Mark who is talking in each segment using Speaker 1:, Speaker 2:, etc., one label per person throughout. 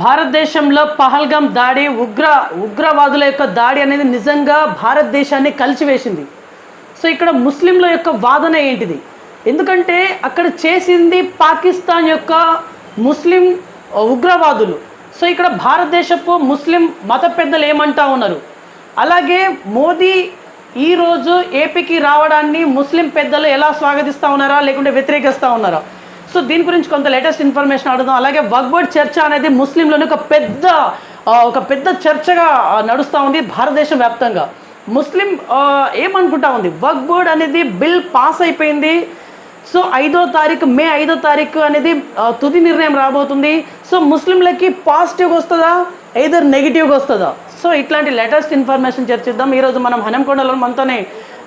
Speaker 1: భారతదేశంలో పహల్గాం దాడి ఉగ్ర ఉగ్రవాదుల యొక్క దాడి అనేది నిజంగా భారతదేశాన్ని కలిచివేసింది సో ఇక్కడ ముస్లింల యొక్క వాదన ఏంటిది? ఎందుకంటే అక్కడ చేసింది పాకిస్తాన్ యొక్క ముస్లిం ఉగ్రవాదులు. సో ఇక్కడ భారతదేశపు ముస్లిం మత పెద్దలు ఏమంటా ఉన్నారు? అలాగే మోదీ ఈరోజు ఏపీకి రావడాన్ని ముస్లిం పెద్దలు ఎలా స్వాగతిస్తూ ఉన్నారా లేకుంటే వ్యతిరేకిస్తూ ఉన్నారా? సో దీని గురించి కొంత లేటెస్ట్ ఇన్ఫర్మేషన్ అడుగుదాం. అలాగే వగ్బర్డ్ చర్చ అనేది ముస్లింలోని ఒక పెద్ద ఒక పెద్ద చర్చగా నడుస్తూ ఉంది భారతదేశం వ్యాప్తంగా. ముస్లిం ఏమనుకుంటా ఉంది? వగ్బర్డ్ బోర్డ్ అనేది బిల్ పాస్ అయిపోయింది. సో ఐదో తారీఖు మే ఐదో తారీఖు అనేది తుది నిర్ణయం రాబోతుంది. సో ముస్లింలకి పాజిటివ్గా వస్తుందా? ఎయిదర్ నెగిటివ్గా వస్తుందా? సో ఇట్లాంటి లేటెస్ట్ ఇన్ఫర్మేషన్ చర్చిద్దాం. ఈరోజు మనం హనంకొండలో మనతోనే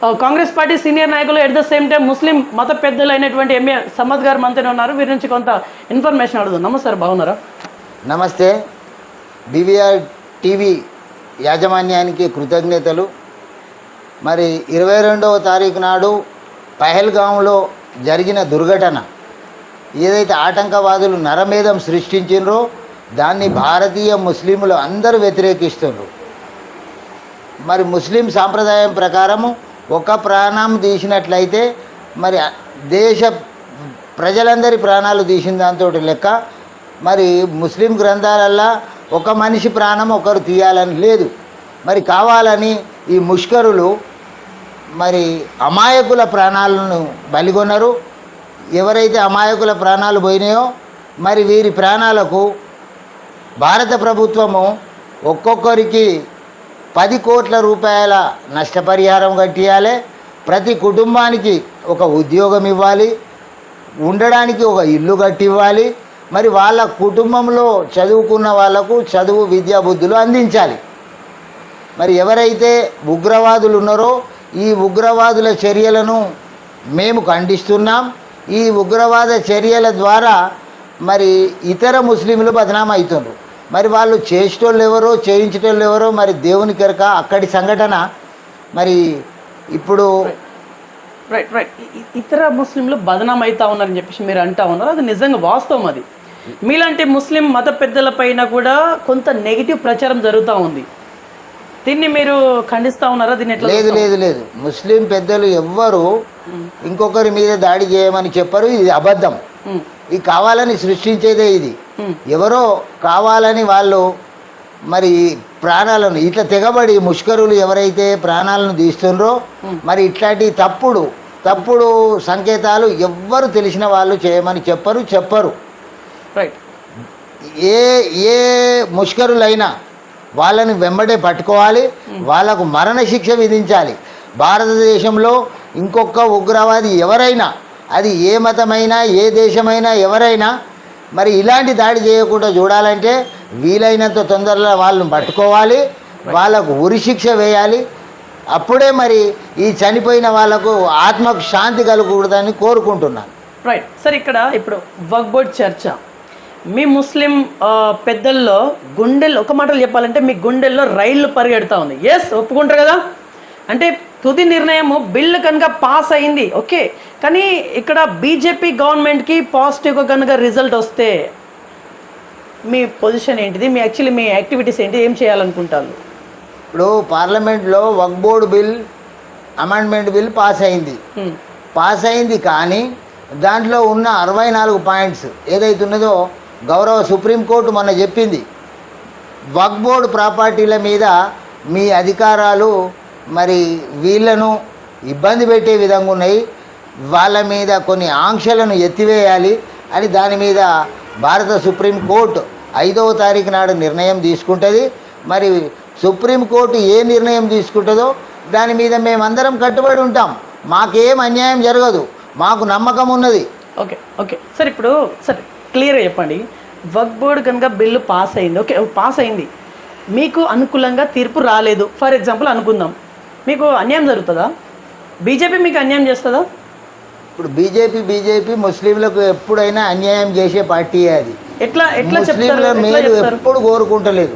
Speaker 1: కాంగ్రెస్ పార్టీ సీనియర్ నాయకులు at the same time Muslim మత పెద్దలు అయినటువంటి ఎంఏ సమ్మద్ గారు మంత్రి ఉన్నారు. వీరి నుంచి కొంత ఇన్ఫర్మేషన్ అడుగుదాం. నమస్తే బాగున్నారా?
Speaker 2: నమస్తే. బీవీఆర్ టీవీ యాజమాన్యానికి కృతజ్ఞతలు. మరి ఇరవై రెండవ తారీఖు నాడు పహల్గాంలో జరిగిన దుర్ఘటన. ఏదైతే ఆటంకవాదులు నరమేధం సృష్టించినరో దాన్ని భారతీయ ముస్లింలు అందరూ వ్యతిరేకిస్తున్నారు. మరి ముస్లిం సాంప్రదాయం ప్రకారము ఒక ప్రాణం తీసినట్లయితే మరి దేశ ప్రజలందరి ప్రాణాలు తీసిన దాంతో లెక్క మరి ముస్లిం గ్రంథాలల్లో ఒక మనిషి ప్రాణం ఒకరు తీయాలని లేదు. మరి కావాలని ఈ ముష్కరులు మరి అమాయకుల ప్రాణాలను బలిగొన్నారు. ఎవరైతే అమాయకుల ప్రాణాలు పోయినాయో మరి వీరి ప్రాణాలకు భారత ప్రభుత్వము ఒక్కొక్కరికి పది కోట్ల రూపాయల నష్టపరిహారం కట్టియాలి. ప్రతి కుటుంబానికి ఒక ఉద్యోగం ఇవ్వాలి. ఉండడానికి ఒక ఇల్లు కట్టివ్వాలి. మరి వాళ్ళ కుటుంబంలో చదువుకున్న వాళ్ళకు చదువు విద్యా బుద్ధులు అందించాలి. మరి ఎవరైతే ఉగ్రవాదులు ఉన్నారో ఈ ఉగ్రవాదుల చర్యలను మేము ఖండిస్తున్నాం. ఈ ఉగ్రవాద చర్యల ద్వారా మరి ఇతర ముస్లింలు బదనాం మరి వాళ్ళు చేసేటోళ్ళు ఎవరో చేయించేటోళ్ళు ఎవరో మరి దేవుని కెరక అక్కడి సంఘటన. మరి ఇప్పుడు
Speaker 1: రైట్ రైట్ ఇతర ముస్లింలు బదనాం అవుతా ఉన్నారని చెప్పేసి మీరు అంటా ఉన్నారు. అది నిజంగా వాస్తవం అది. మీలాంటి ముస్లిం మత పెద్దల పైన కూడా కొంత నెగిటివ్ ప్రచారం జరుగుతూ ఉంది. దీన్ని మీరు ఖండిస్తా ఉన్నారా? దీన్ని ఎట్లా
Speaker 2: లేదు లేదు లేదు. ముస్లిం పెద్దలు ఎవ్వరు ఇంకొకరి మీద దాడి చేయమని చెప్పరు. ఇది అబద్ధం.
Speaker 1: ఉమ్,
Speaker 2: ఇది కావాలని సృష్టించేదే ఇది. ఎవరో కావాలని వాళ్ళు మరి ప్రాణాలను ఇట్లా తెగబడి ముష్కరులు ఎవరైతే ప్రాణాలను తీస్తుండ్రో మరి ఇట్లాంటి తప్పుడు తప్పుడు సంకేతాలు ఎవ్వరు తెలిసిన వాళ్ళు చేయమని చెప్పరు చెప్పరు.
Speaker 1: రైట్
Speaker 2: ఏ ఏ ముష్కరులైనా వాళ్ళని వెంబడే పట్టుకోవాలి వాళ్ళకు మరణశిక్ష విధించాలి. భారతదేశంలో ఇంకొక ఉగ్రవాది ఎవరైనా అది ఏ మతమైనా ఏ దేశమైనా ఎవరైనా మరి ఇలాంటి దాడి చేయకుండా చూడాలంటే వీలైనంత తొందరలో వాళ్ళని పట్టుకోవాలి వాళ్ళకు ఉరిశిక్ష వేయాలి. అప్పుడే మరి ఈ చనిపోయిన వాళ్ళకు ఆత్మకు శాంతి కలగకూడదని కోరుకుంటున్నాను.
Speaker 1: రైట్ సార్ ఇక్కడ ఇప్పుడు వక్బోర్డ్ చర్చ. మీ ముస్లిం పెద్దల్లో గుండెల్లో ఒక మాటలు చెప్పాలంటే మీ గుండెల్లో రైళ్ళు పరిగెడతా ఉంది. ఎస్ ఒప్పుకుంటారు కదా? అంటే తుది నిర్ణయము బిల్లు కనుక పాస్ అయింది ఓకే. కానీ ఇక్కడ బీజేపీ గవర్నమెంట్కి పాజిటివ్గా కనుక రిజల్ట్ వస్తే మీ పొజిషన్ ఏంటిది? మీ యాక్చువల్లీ మీ యాక్టివిటీస్ ఏంటి? ఏం చేయాలనుకుంటారు?
Speaker 2: ఇప్పుడు పార్లమెంట్లో వక్ board bill amendment bill pass అయింది. పాస్ అయింది కానీ దాంట్లో ఉన్న అరవై నాలుగు పాయింట్స్ ఏదైతే ఉన్నదో గౌరవ సుప్రీంకోర్టు మొన్న చెప్పింది. వక్ బోర్డు ప్రాపర్టీల మీద మీ అధికారాలు మరి వీళ్ళను ఇబ్బంది పెట్టే విధంగా ఉన్నాయి. వాళ్ళ మీద కొన్ని ఆంక్షలను ఎత్తివేయాలి అని దాని మీద భారత సుప్రీంకోర్టు ఐదవ తారీఖు నాడు నిర్ణయం తీసుకుంటుంది. మరి సుప్రీంకోర్టు ఏ నిర్ణయం తీసుకుంటుందో దాని మీద మేమందరం కట్టుబడి ఉంటాం. మాకేం అన్యాయం జరగదు. మాకు నమ్మకం ఉన్నది.
Speaker 1: Okay okay. సార్ ఇప్పుడు సరే క్లియర్గా చెప్పండి. వర్క్ బోర్డు కనుక బిల్లు పాస్ అయింది. ఓకే పాస్ అయింది. మీకు అనుకూలంగా తీర్పు రాలేదు. ఫర్ ఎగ్జాంపుల్ అనుకుందాం. మీకు అన్యాయం జరుగుతుందా? బీజేపీ మీకు అన్యాయం చేస్తుందా?
Speaker 2: ఇప్పుడు బీజేపీ బీజేపీ ముస్లింలకు ఎప్పుడైనా అన్యాయం చేసే పార్టీ అది.
Speaker 1: ఎట్లా ఎట్లా
Speaker 2: ముస్లింల మేలు
Speaker 1: చెప్తారు?
Speaker 2: ఎప్పుడు కోరుకుంటలేదు.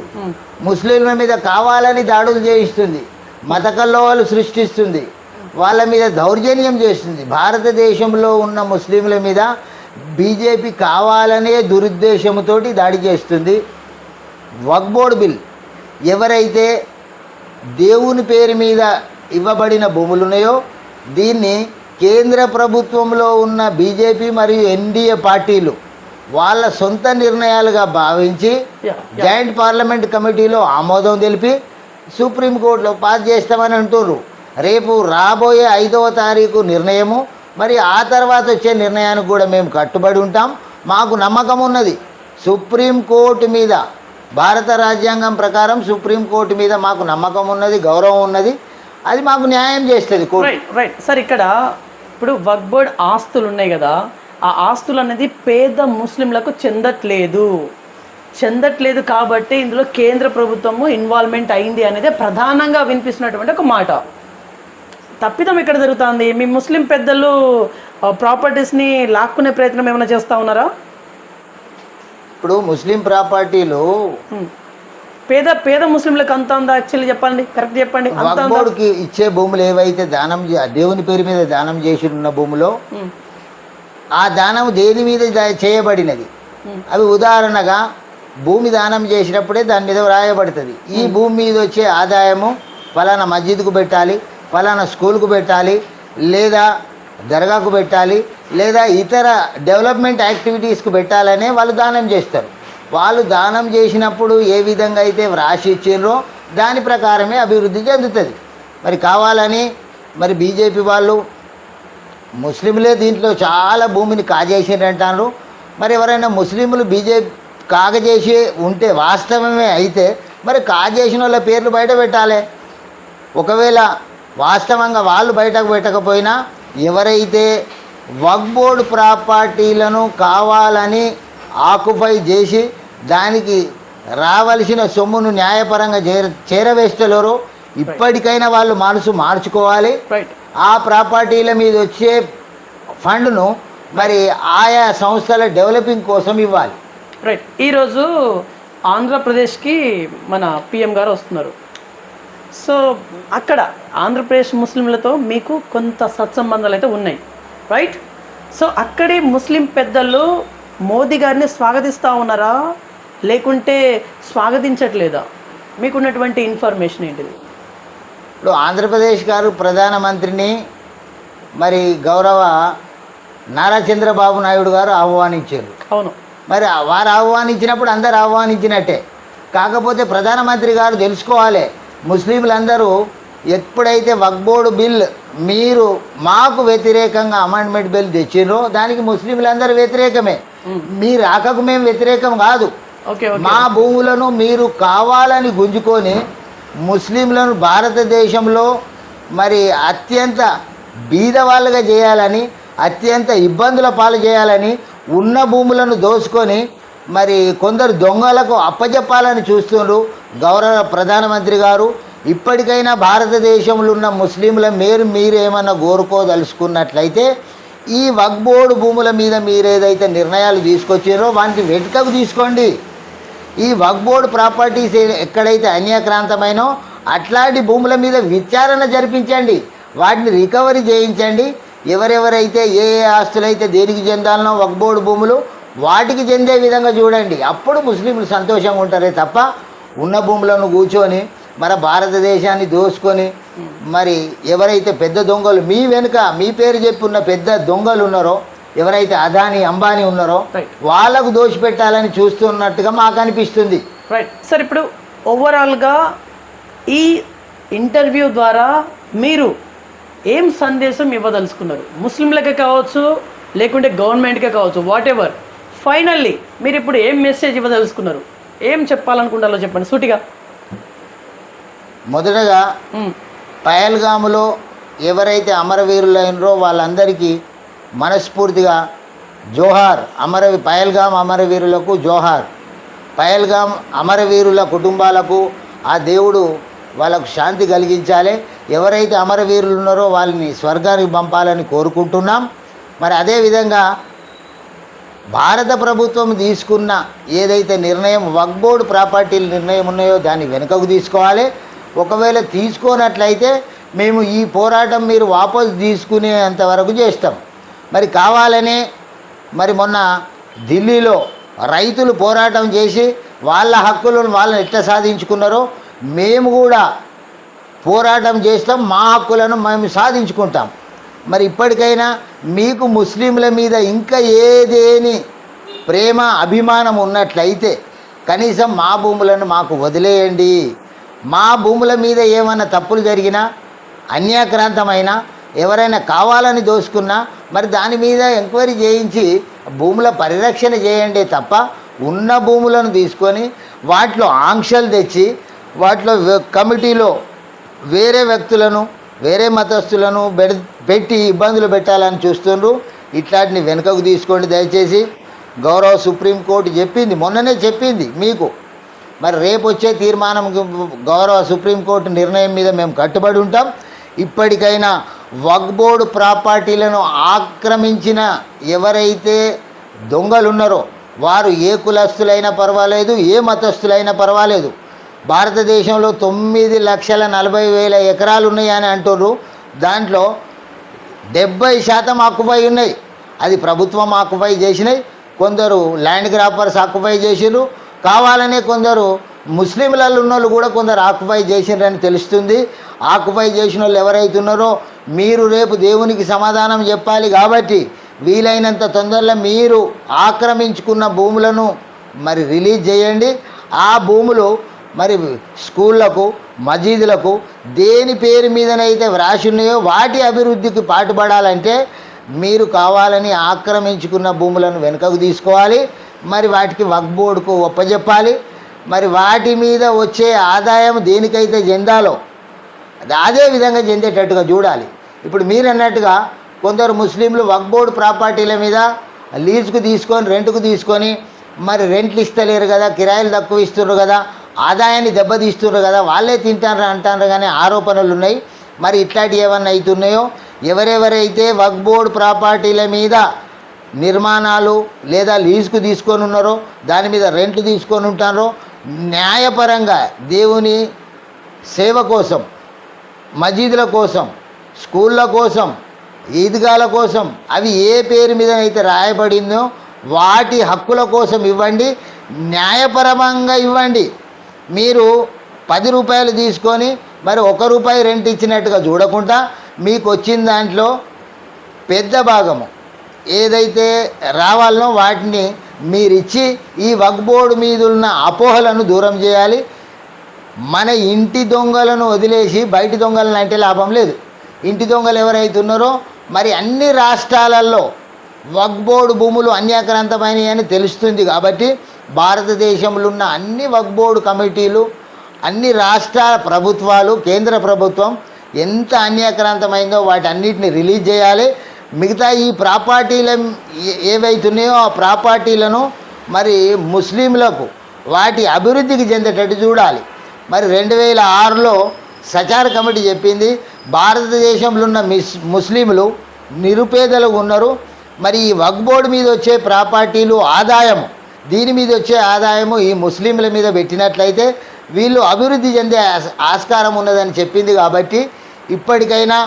Speaker 2: ముస్లింల మీద కావాలని దాడులు చేయిస్తుంది. మత కల్లోవాలు సృష్టిస్తుంది. వాళ్ళ మీద దౌర్జన్యం చేస్తుంది. భారతదేశంలో ఉన్న ముస్లింల మీద బీజేపీ కావాలనే దురుద్దేశంతో దాడి చేస్తుంది. వక్ బోర్డు బిల్. ఎవరైతే దేవుని పేరు మీద ఇవ్వబడిన భూములు ఉన్నాయో దీన్ని కేంద్ర ప్రభుత్వంలో ఉన్న బీజేపీ మరియు ఎన్డీఏ పార్టీలు వాళ్ళ సొంత నిర్ణయాలుగా భావించి. జాయింట్ పార్లమెంట్ కమిటీలో ఆమోదం తెలిపి సుప్రీంకోర్టులో పాస్ చేస్తామని అంటుర్రు. రేపు రాబోయే ఐదవ తారీఖు నిర్ణయము. మరి ఆ తర్వాత వచ్చే నిర్ణయానికి కూడా మేము కట్టుబడి ఉంటాం. మాకు నమ్మకం ఉన్నది. సుప్రీంకోర్టు మీద భారత రాజ్యాంగం ప్రకారం సుప్రీంకోర్టు మీద మాకు నమ్మకం ఉన్నది గౌరవం ఉన్నది. అది మాకు న్యాయం చేస్తుంది కోర్టు.
Speaker 1: రైట్ రైట్ సార్ ఇక్కడ ఇప్పుడు వర్క్ బోర్డ్ ఆస్తులు ఉన్నాయి కదా ఆ ఆస్తులు అనేది పేద ముస్లింలకు చెందట్లేదు. చెందట్లేదు కాబట్టి ఇందులో కేంద్ర ప్రభుత్వము ఇన్వాల్వ్మెంట్ అయింది అనేది ప్రధానంగా వినిపిస్తున్నటువంటి ఒక మాట. తప్పిదం ఇక్కడ జరుగుతుంది? మీ ముస్లిం పెద్దలు ప్రాపర్టీస్ని లాక్కునే ప్రయత్నం ఏమైనా చేస్తూ ఉన్నారా?
Speaker 2: ఇప్పుడు ముస్లిం ప్రాపర్టీలు.
Speaker 1: పేద పేద ముస్లింలకు అంత ఉందా యాక్చువల్లీ చెప్పండి కరెక్ట్ చెప్పండి
Speaker 2: వక్బోర్డుకి ఇచ్చే భూములు ఏవైతే దానం దేవుని పేరు మీద దానం చేసి ఉన్న భూములో. ఆ దానం దేని మీద చేయబడినది. అవి ఉదాహరణగా భూమి దానం చేసినప్పుడే దాని మీద వ్రాయబడుతుంది ఈ భూమి మీద వచ్చే ఆదాయము ఫలానా మస్జిద్కు పెట్టాలి ఫలానా స్కూల్కు పెట్టాలి లేదా దర్గాకు పెట్టాలి లేదా ఇతర డెవలప్మెంట్ యాక్టివిటీస్కి పెట్టాలనే వాళ్ళు దానం చేస్తారు. వాళ్ళు దానం చేసినప్పుడు ఏ విధంగా అయితే వ్రాసి ఇచ్చిండ్రో దాని ప్రకారమే అభివృద్ధి చెందుతుంది మరి కావాలని మరి బీజేపీ వాళ్ళు ముస్లింలే దీంట్లో చాలా భూమిని కాజేసిండ్రంటారు మరి ఎవరైనా ముస్లింలు బీజేపీ కాగజేసి ఉంటే వాస్తవమే అయితే మరి కాజేసిన వాళ్ళ పేర్లు బయట పెట్టాలి. ఒకవేళ వాస్తవంగా వాళ్ళు బయటకు పెట్టకపోయినా ఎవరైతే వక్ బోర్డు ప్రాపర్టీలను కావాలని ఆకుపై చేసి దానికి రావలసిన సొమ్మును న్యాయపరంగా చేర చేరవేస్తలేరో ఇప్పటికైనా వాళ్ళు మనసు మార్చుకోవాలి. ఆ ప్రాపర్టీల మీద వచ్చే ఫండ్ను మరి ఆయా సంస్థల డెవలపింగ్ కోసం ఇవ్వాలి.
Speaker 1: రైట్ ఈరోజు ఆంధ్రప్రదేశ్కి మన పిఎం గారు వస్తున్నారు. సో అక్కడ ఆంధ్రప్రదేశ్ ముస్లింలతో మీకు కొంత సత్సంబంధాలు అయితే ఉన్నాయి రైట్ సో అక్కడి ముస్లిం పెద్దలు మోదీ గారిని స్వాగతిస్తూ ఉన్నారా? లేకుంటే స్వాగతించట్లేదా? మీకున్నటువంటి ఇన్ఫర్మేషన్ ఏంటిది?
Speaker 2: ఇప్పుడు ఆంధ్రప్రదేశ్ గారు ప్రధానమంత్రిని మరి గౌరవ నారా చంద్రబాబు నాయుడు గారు ఆహ్వానించారు.
Speaker 1: అవును.
Speaker 2: మరి వారు ఆహ్వానించినప్పుడు అందరు ఆహ్వానించినట్టే. కాకపోతే ప్రధానమంత్రి గారు తెలుసుకోవాలి. ముస్లింలందరూ ఎప్పుడైతే వక్బోర్డు బిల్ మీరు మాకు వ్యతిరేకంగా అమెండ్మెంట్ బిల్ తెచ్చిండ్రో దానికి ముస్లింలందరూ వ్యతిరేకమే. మీ రాకకు మేము వ్యతిరేకం కాదు. మా భూములను మీరు కావాలని గుంజుకొని ముస్లింలను భారతదేశంలో మరి అత్యంత బీద వాళ్ళుగా చేయాలని అత్యంత ఇబ్బందుల పాలు చేయాలని ఉన్న భూములను దోసుకొని మరి కొందరు దొంగలకు అప్పజెప్పాలని చూస్తున్నారు గౌరవ ప్రధానమంత్రి గారు ఇప్పటికైనా భారతదేశంలో ఉన్న ముస్లింల మీరు మీరేమన్నా కోరుకోదలుచుకున్నట్లయితే ఈ వక్బోర్డు భూముల మీద మీరు ఏదైతే నిర్ణయాలు తీసుకొచ్చారో వాటిని వెనుకకు తీసుకోండి. ఈ వక్బోర్డు ప్రాపర్టీస్ ఎక్కడైతే అన్యాక్రాంతమైనో అట్లాంటి భూముల మీద విచారణ జరిపించండి. వాటిని రికవరీ చేయించండి. ఎవరెవరైతే ఏ ఏ ఆస్తులైతే దేనికి చెందాలనో వక్బోర్డు భూములు వాటికి చెందే విధంగా చూడండి. అప్పుడు ముస్లింలు సంతోషంగా ఉంటారే తప్ప ఉన్న భూములను కూర్చొని మన భారతదేశాన్ని దోసుకొని మరి ఎవరైతే పెద్ద దొంగలు మీ వెనుక మీ పేరు చెప్పి ఉన్న పెద్ద దొంగలు ఉన్నారో ఎవరైతే అదాని అంబానీ ఉన్నారో. వాళ్ళకు దోషిపెట్టాలని చూస్తున్నట్టుగా మాకు అనిపిస్తుంది.
Speaker 1: రైట్ సార్ ఇప్పుడు ఓవరాల్గా ఈ ఇంటర్వ్యూ ద్వారా మీరు ఏం సందేశం ఇవ్వదలుచుకున్నారు? ముస్లింలకే కావచ్చు లేకుంటే గవర్నమెంట్కే కావచ్చు వాట్ ఎవర్ ఫైనల్లీ మీరు ఇప్పుడు ఏం మెసేజ్ ఇవ్వదలుచుకున్నారు? ఏం చెప్పాలనుకుంటారో చెప్పండి సూటిగా.
Speaker 2: మొదటగా. పయల్గాములో ఎవరైతే అమరవీరులైనరో వాళ్ళందరికీ మనస్ఫూర్తిగా జోహార్ అమర పయల్గాం అమరవీరులకు జోహార్. పయల్గాం అమరవీరుల కుటుంబాలకు ఆ దేవుడు వాళ్ళకు శాంతి కలిగించాలి. ఎవరైతే అమరవీరులు ఉన్నారో వాళ్ళని స్వర్గానికి పంపాలని కోరుకుంటున్నాం. మరి అదేవిధంగా భారత ప్రభుత్వం తీసుకున్న ఏదైతే నిర్ణయం వక్బోర్డు ప్రాపర్టీల నిర్ణయం ఉన్నాయో దాన్ని వెనుకకు తీసుకోవాలి. ఒకవేళ తీసుకోనట్లయితే మేము ఈ పోరాటం మీరు వాపసు తీసుకునేంత వరకు చేస్తాం. మరి కావాలనే మరి మొన్న ఢిల్లీలో రైతులు పోరాటం చేసి వాళ్ళ హక్కులను వాళ్ళని ఎట్లా సాధించుకున్నారో మేము కూడా పోరాటం చేస్తాం. మా హక్కులను మేము సాధించుకుంటాం. మరి ఇప్పటికైనా మీకు ముస్లింల మీద ఇంకా ఏదేని ప్రేమ అభిమానం ఉన్నట్లయితే కనీసం మా భూములను మాకు వదిలేయండి. మా భూముల మీద ఏమైనా తప్పులు జరిగినా అన్యాక్రాంతమైనా ఎవరైనా కావాలని దోసుకున్నా మరి దాని మీద ఎంక్వైరీ చేయించి భూముల పరిరక్షణ చేయండి తప్ప ఉన్న భూములను తీసుకొని వాటిలో ఆంక్షలు తెచ్చి వాటిలో కమిటీలో వేరే వ్యక్తులను వేరే మతస్థులను పెట్టి ఇబ్బందులు పెట్టాలని చూస్తుండ్రు. ఇట్లాంటిని వెనుకకు తీసుకోండి దయచేసి. గౌరవ సుప్రీంకోర్టు చెప్పింది మొన్ననే చెప్పింది మీకు. మరి రేపు వచ్చే తీర్మానం గౌరవ సుప్రీంకోర్టు నిర్ణయం మీద మేము కట్టుబడి ఉంటాం. ఇప్పటికైనా వక్ బోర్డు ప్రాపర్టీలను ఆక్రమించిన ఎవరైతే దొంగలు ఉన్నారో వారు ఏ కులస్తులైనా పర్వాలేదు ఏ మతస్థులైనా పర్వాలేదు. భారతదేశంలో తొమ్మిది లక్షల నలభై వేల ఎకరాలు ఉన్నాయని అంటున్నారు దాంట్లో డెబ్బై శాతం ఆక్యుపై ఉన్నాయి. అది ప్రభుత్వం ఆక్యుపై చేసినాయి. కొందరు ల్యాండ్ గ్రాపర్స్ ఆక్యుపై చేసిరు కావాలనే కొందరు ముస్లింలలో ఉన్నోళ్ళు కూడా కొందరు ఆక్యుపై చేసినారని తెలుస్తుంది. ఆక్యుపై చేసిన వాళ్ళు ఎవరైతే ఉన్నారో మీరు రేపు దేవునికి సమాధానం చెప్పాలి కాబట్టి వీలైనంత తొందరలో మీరు ఆక్రమించుకున్న భూములను మరి రిలీజ్ చేయండి. ఆ భూములు మరి స్కూళ్ళకు మసీదులకు దేని పేరు మీదనైతే వ్రాసి ఉన్నాయో వాటి అభివృద్ధికి పాటుపడాలంటే మీరు కావాలని ఆక్రమించుకున్న భూములను వెనుకకు తీసుకోవాలి. మరి వాటికి వక్ బోర్డుకు ఒప్పజెప్పాలి. మరి వాటి మీద వచ్చే ఆదాయం దేనికైతే చెందాలో అది అదే విధంగా చెందేటట్టుగా చూడాలి. ఇప్పుడు మీరు అన్నట్టుగా కొందరు ముస్లింలు వక్ బోర్డు ప్రాపర్టీల మీద లీజుకు తీసుకొని రెంట్కు తీసుకొని మరి రెంట్లు ఇస్తలేరు కదా కిరాయిలు తక్కువ ఇస్తున్నారు కదా ఆదాయాన్ని దెబ్బతీస్తున్నారు కదా వాళ్ళే తింటారు అంటారు కానీ ఆరోపణలు ఉన్నాయి. మరి ఇట్లాంటివి ఏమన్నా అవుతున్నాయో? ఎవరెవరైతే వక్ బోర్డ్ ప్రాపర్టీల మీద నిర్మాణాలు లేదా లీజుకు తీసుకొని ఉన్నారో దాని మీద రెంట్లు తీసుకొని ఉంటారో న్యాయపరంగా దేవుని సేవ కోసం మసీదుల కోసం స్కూళ్ళ కోసం ఈద్గాల కోసం అవి ఏ పేరు మీద అయితే రాయబడిందో వాటి హక్కుల కోసం ఇవ్వండి న్యాయపరమంగా ఇవ్వండి. మీరు పది రూపాయలు తీసుకొని మరి ఒక రూపాయి రెంట్ ఇచ్చినట్టుగా చూడకుండా మీకు వచ్చిన దాంట్లో పెద్ద భాగము ఏదైతే రావాలనో వాటిని మీరిచ్చి ఈ వక్ బోర్డు మీద ఉన్న అపోహలను దూరం చేయాలి. మన ఇంటి దొంగలను వదిలేసి బయట దొంగలను అంటే లాభం లేదు. ఇంటి దొంగలు ఎవరైతే ఉన్నారో మరి అన్ని రాష్ట్రాలలో వక్ బోర్డు భూములు అన్యాక్రాంతమైనవి అని తెలుస్తుంది కాబట్టి భారతదేశంలో ఉన్న అన్ని వక్ బోర్డు కమిటీలు అన్ని రాష్ట్ర ప్రభుత్వాలు కేంద్ర ప్రభుత్వం ఎంత అన్యాక్రాంతమైందో వాటి అన్నిటిని రిలీజ్ చేయాలి. మిగతా ఈ ప్రాపర్టీల ఏవైతున్నాయో ఆ ప్రాపర్టీలను మరి ముస్లింలకు వాటి అభివృద్ధికి చెందేటట్టు చూడాలి. మరి రెండు వేల ఆరులో సచార్ కమిటీ చెప్పింది భారతదేశంలో ఉన్న మిస్ ముస్లింలు నిరుపేదలు ఉన్నారు. మరి ఈ వక్ బోర్డు మీద వచ్చే ప్రాపర్టీలు ఆదాయము దీని మీద వచ్చే ఆదాయము ఈ ముస్లింల మీద పెట్టినట్లయితే వీళ్ళు అభివృద్ధి చెందే ఆస్కారం ఉన్నదని చెప్పింది కాబట్టి ఇప్పటికైనా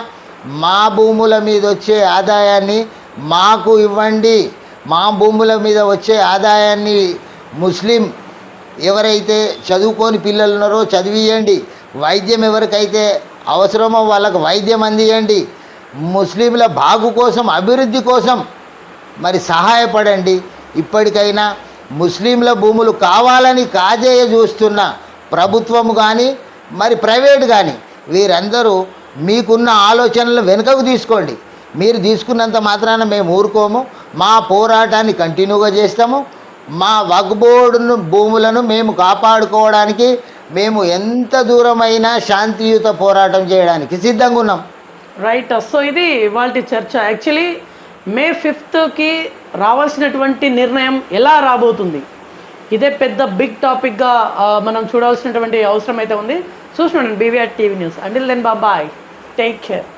Speaker 2: మా భూముల మీద వచ్చే ఆదాయాన్ని మాకు ఇవ్వండి. మా భూముల మీద వచ్చే ఆదాయాన్ని ముస్లిం ఎవరైతే చదువుకోని పిల్లలు ఉన్నారో చదివియండి. వైద్యం ఎవరికైతే అవసరమో వాళ్ళకు వైద్యం అందియండి. ముస్లింల బాగు కోసం అభివృద్ధి కోసం మరి సహాయపడండి. ఇప్పటికైనా ముస్లింల భూములు కావాలని కాజేయ చూస్తున్న ప్రభుత్వం కానీ మరి ప్రైవేట్ కానీ వీరందరూ మీకున్న ఆలోచనలు వెనుకకు తీసుకోండి. మీరు తీసుకున్నంత మాత్రాన మేము ఊరుకోము. మా పోరాటాన్ని కంటిన్యూగా చేస్తాము. మా వగ్బోర్డును భూములను మేము కాపాడుకోవడానికి మేము ఎంత దూరమైనా శాంతియుత పోరాటం చేయడానికి సిద్ధంగా ఉన్నాం
Speaker 1: రైట్ సో ఇది వాళ్ళ చర్చ. యాక్చువల్లీ మే ఫిఫ్త్కి రావాల్సినటువంటి నిర్ణయం ఎలా రాబోతుంది? ఇదే పెద్ద బిగ్ టాపిక్గా మనం చూడాల్సినటువంటి అవసరం అయితే ఉంది. చూస్తున్నాను బీవీఆర్ టీవీ న్యూస్ అండిల్ దెన్ బాబాయ్ టేక్ కేర్